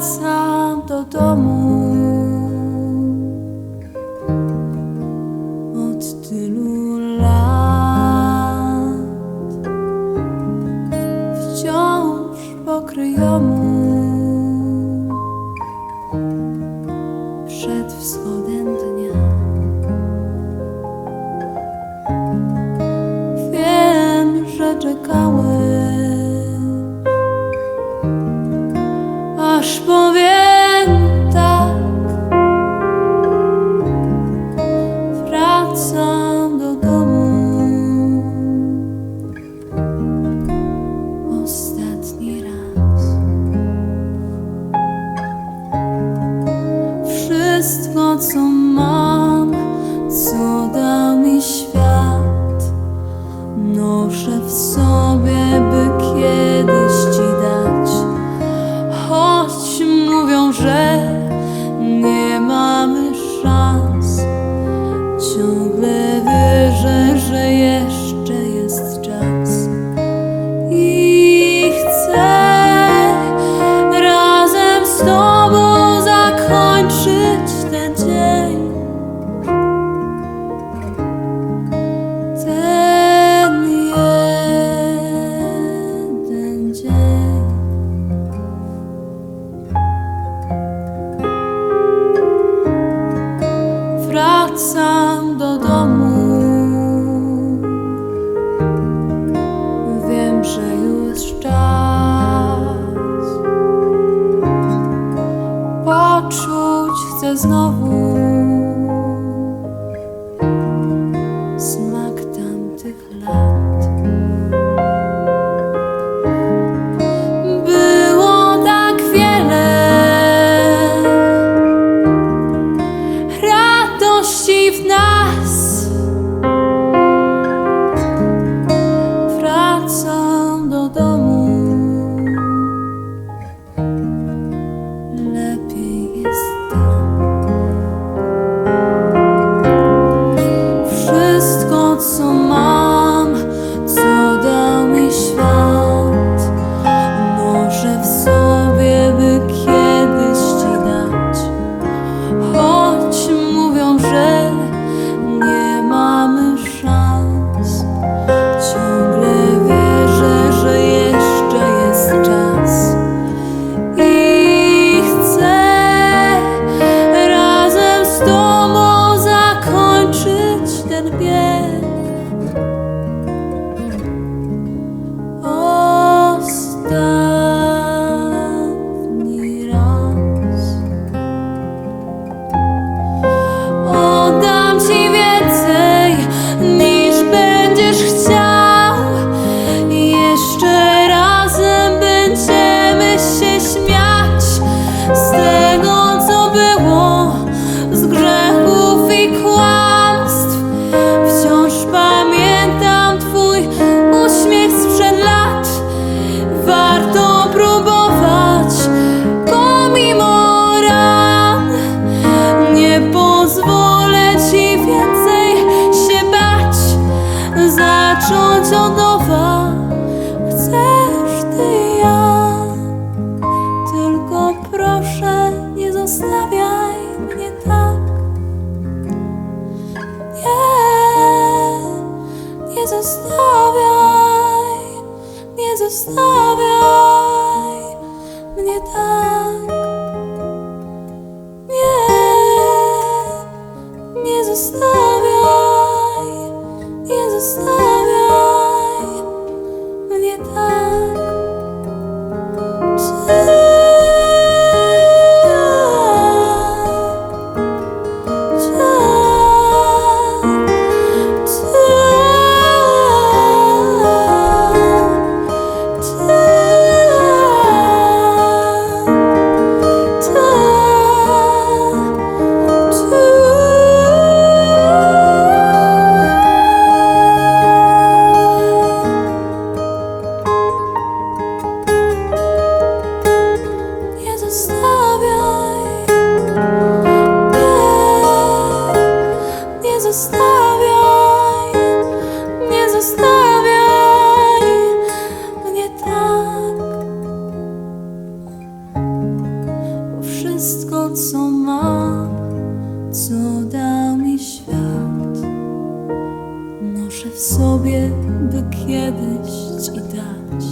wraca do domu. Od tylu lat wciąż pokryjomu przed wschodem. Хто ж? wracam do domu. Wiem, że już czas poczuć chcę znowu. zostawiaj, nie zostawiaj mnie tak. sobie, by kiedyś ci dać.